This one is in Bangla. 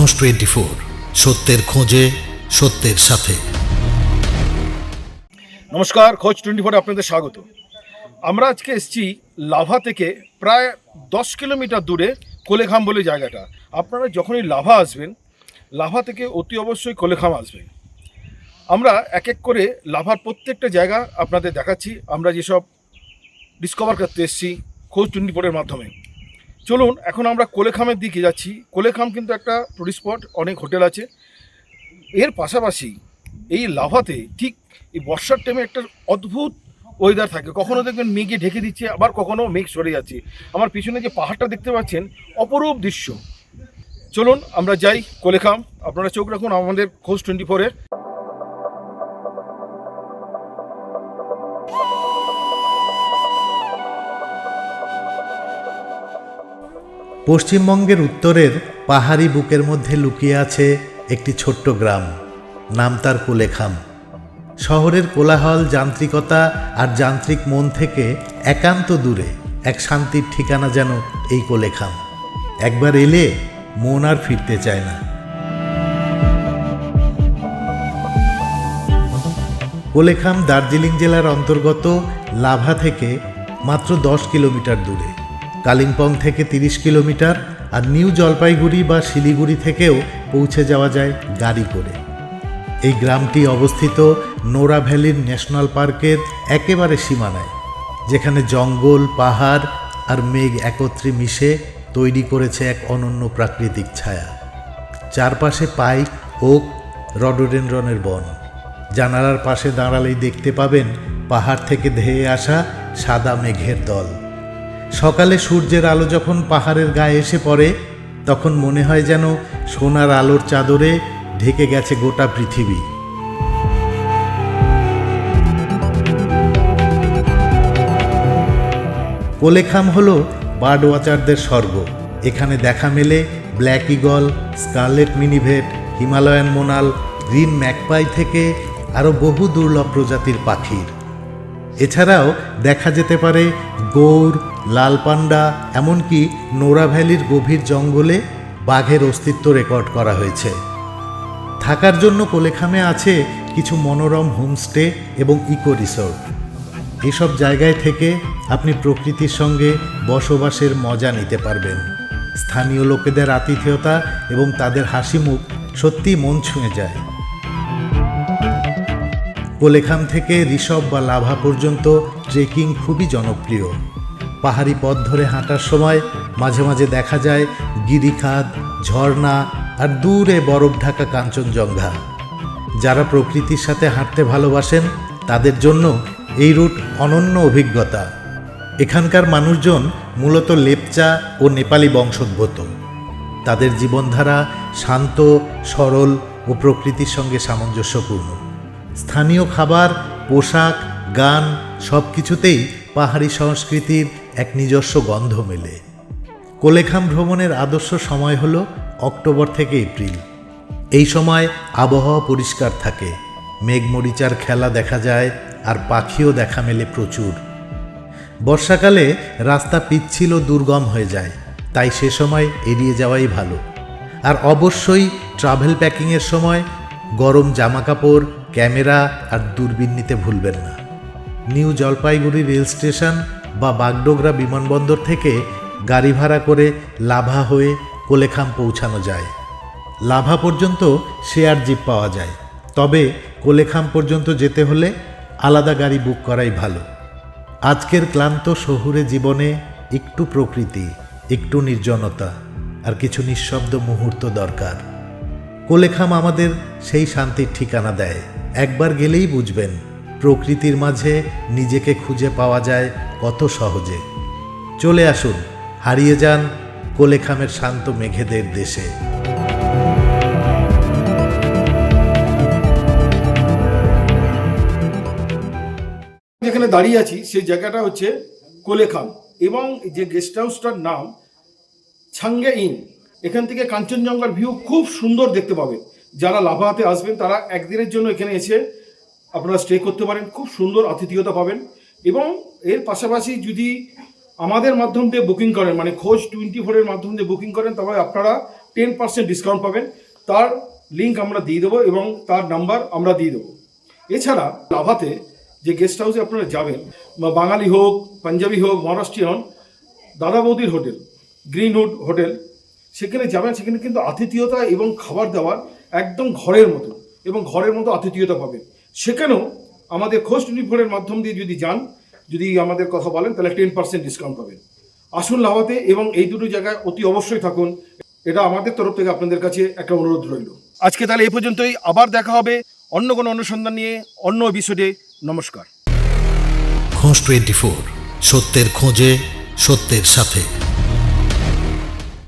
খোঁজ টোয়েন্টি ফোর সত্যের খোঁজে, সত্যের সাথে। নমস্কার, খোঁজ টোয়েন্টি ফোরে আপনাদের স্বাগত। আমরা আজকে এসেছি লাভা থেকে প্রায় দশ কিলোমিটার দূরে কোলেখাম বলে জায়গাটা। আপনারা যখনই লাভা আসবেন, লাভা থেকে অতি অবশ্যই কোলেখাম আসবেন। আমরা এক এক করে লাভার প্রত্যেকটা জায়গা আপনাদের দেখাচ্ছি। আমরা যেসব ডিসকভার করতে এসেছি খোঁজ টোয়েন্টি ফোরের মাধ্যমে। চলুন, এখন আমরা কোলেখামের দিকে যাচ্ছি। কোলেখাম কিন্তু একটা টুরিস্ট স্পট অনেক হোটেল আছে। এর পাশাপাশি এই লাভাতে ঠিক এই বর্ষার টাইমে একটা অদ্ভুত ওয়েদার থাকে। কখনো দেখবেন মেঘে ঢেকে দিচ্ছে, আবার কখনো মেঘ সরে যাচ্ছে। আমার পিছনে যে পাহাড়টা দেখতে পাচ্ছেন, অপরূপ দৃশ্য। চলুন, আমরা যাই কোলেখাম। আপনারা চোখ রাখুন আমাদের খোঁজ টোয়েন্টি ফোরের পশ্চিমবঙ্গের উত্তরের পাহাড়ি বুকের মধ্যে লুকিয়ে আছে একটি ছোট্ট গ্রাম। নাম তার কোলেখাম। শহরের কোলাহল, যান্ত্রিকতা আর যান্ত্রিক মন থেকে একান্ত দূরে এক শান্তির ঠিকানা যেন এই কোলেখাম। একবার এলে মন আর ফিরতে চায় না। কোলেখাম দার্জিলিং জেলার অন্তর্গত লাভা থেকে মাত্র দশ কিলোমিটার দূরে। কালিম্পং থেকে তিরিশ কিলোমিটার আর নিউ জলপাইগুড়ি বা শিলিগুড়ি থেকেও পৌঁছে যাওয়া যায় গাড়ি করে। এই গ্রামটি অবস্থিত নোরা ভ্যালির ন্যাশনাল পার্কের একেবারে সীমানায়, যেখানে জঙ্গল, পাহাড় আর মেঘ একত্রে মিশে তৈরি করেছে এক অনন্য প্রাকৃতিক ছায়া। চারপাশে পাইক, ওক, রডোডেনড্রনের বন। জানালার পাশে দাঁড়ালেই দেখতে পাবেন পাহাড় থেকে ধেয়ে আসা সাদা মেঘের দল। সকালে সূর্যের আলো যখন পাহাড়ের গায়ে এসে পড়ে, তখন মনে হয় যেন সোনার আলোর চাদরে ঢেকে গেছে গোটা পৃথিবী। কোলেখাম হল বার্ড ওয়াচারদের স্বর্গ। এখানে দেখা মেলে black eagle, scarlet minivet, Himalayan monal, green magpie থেকে আরও বহু দুর্লভ প্রজাতির পাখির। এছাড়াও দেখা যেতে পারে গৌর লাল পান্ডা এমনকি নোরা ভ্যালির গভীর জঙ্গলে বাঘের অস্তিত্ব রেকর্ড করা হয়েছে। থাকার জন্য কোলেখামে আছে কিছু মনোরম হোমস্টে এবং ইকো রিসোর্ট। এসব জায়গায় থেকে আপনি প্রকৃতির সঙ্গে বসবাসের মজা নিতে পারবেন। স্থানীয় লোকেদের আতিথেয়তা এবং তাদের হাসি মুখ সত্যিই মন ছুঁয়ে যায়। কোলেখাম থেকে ঋষভ বা লাভা পর্যন্ত ট্রেকিং খুবই জনপ্রিয়। পাহাড়ি পথ ধরে হাঁটার সময় মাঝে মাঝে দেখা যায় গিরিখাদ ঝর্ণা আর দূরে বরফ ঢাকা কাঞ্চনজঙ্ঘা। যারা প্রকৃতির সাথে হাঁটতে ভালোবাসেন, তাদের জন্য এই রুট অনন্য অভিজ্ঞতা। এখানকার মানুষজন মূলত লেপচা ও নেপালি বংশোদ্ভূত। তাদের জীবনধারা শান্ত, সরল ও প্রকৃতির সঙ্গে সামঞ্জস্যপূর্ণ। স্থানীয় খাবার, পোশাক, গান সব কিছুতেই পাহাড়ি সংস্কৃতির এক নিজস্ব গন্ধ মেলে। কোলেখাম ভ্রমণের আদর্শ সময় হল অক্টোবর থেকে এপ্রিল। এই সময় আবহাওয়া পরিষ্কার থাকে। মেঘমরিচার খেলা দেখা যায় আর পাখিও দেখা মেলে প্রচুর। বর্ষাকালে রাস্তা পিচ্ছিল দুর্গম হয়ে যায়, তাই সে সময় এড়িয়ে যাওয়াই ভালো। আর অবশ্যই ট্রাভেল প্যাকিংয়ের সময় গরম জামাকাপড় ক্যামেরা আর দূরবীন নিতে ভুলবেন না। নিউ জলপাইগুড়ি রেল স্টেশন বা বাগডোগরা বিমানবন্দর থেকে গাড়ি ভাড়া করে লাভা হয়ে কোলেখাম পৌঁছানো যায়। লাভা পর্যন্ত শেয়ার জিপ পাওয়া যায়। তবে কোলেখাম পর্যন্ত যেতে হলে আলাদা গাড়ি বুক করাই ভালো। আজকের ক্লান্ত শহুরে জীবনে একটু প্রকৃতি, একটু নির্জনতা আর কিছু নিঃশব্দ মুহূর্ত দরকার। কোলেখাম আমাদের সেই শান্তির ঠিকানা দেয়। একবার গেলেই বুঝবেন, প্রকৃতির মাঝে নিজেকে খুঁজে পাওয়া যায় কত সহজে। চলে আসুন, হারিয়ে যান কোলেখামের শান্ত মেঘেদের দেশে। যেখানে দাঁড়িয়ে আছি, সেই জায়গাটা হচ্ছে কোলেখাম এবং যে গেস্ট হাউসটার নাম ছাঙ্গে ইন। এখান থেকে কাঞ্চনজঙ্ঘার ভিউ খুব সুন্দর দেখতে পাবেন। যারা লাভাতে আসবেন, তারা একদিনের জন্য এখানে এসে আপনারা স্টে করতে পারেন। খুব সুন্দর আতিথেয়তা পাবেন। এবং এর পাশাপাশি যদি আমাদের মাধ্যম দিয়ে বুকিং করেন মানে খোঁজ টোয়েন্টি ফোরের মাধ্যম দিয়ে বুকিং করেন তবে আপনারা টেন পার্সেন্ট ডিসকাউন্ট পাবেন। তার লিঙ্ক আমরা দিয়ে দেবো এবং তার নাম্বার আমরা দিয়ে দেবো। এছাড়া লাভাতে যে গেস্ট হাউসে আপনারা যাবেন, বা বাঙালি হোক, পাঞ্জাবি হোক মহারাষ্ট্রিয়ান দাদা বৌদির হোটেল, গ্রিনউড হোটেল, সেখানে যাবেন, সেখানে কিন্তু আতিথেয়তা এবং খাবার দাবার একদম ঘরের মতো এবং ঘরের মতো আতিথেয়তা পাবে। সেখানেও আমাদের খোঁজ টোয়েন্টি মাধ্যম দিয়ে যদি যান, যদি আমাদের কথা বলেন, তাহলে টেন পার্সেন্ট ডিসকাউন্ট পাবেন। আসুন লাভাতে এবং এই দুটো জায়গায় অতি অবশ্যই থাকুন। এটা আমাদের তরফ থেকে আপনাদের কাছে একটা অনুরোধ রইল। আজকে তাহলে এই পর্যন্তই। আবার দেখা হবে অন্য কোনো অনুসন্ধান নিয়ে, অন্য এপিসোডে নমস্কার। খোঁজ টোয়েন্টি ফোর সত্যের খোঁজে, সত্যের সাথে।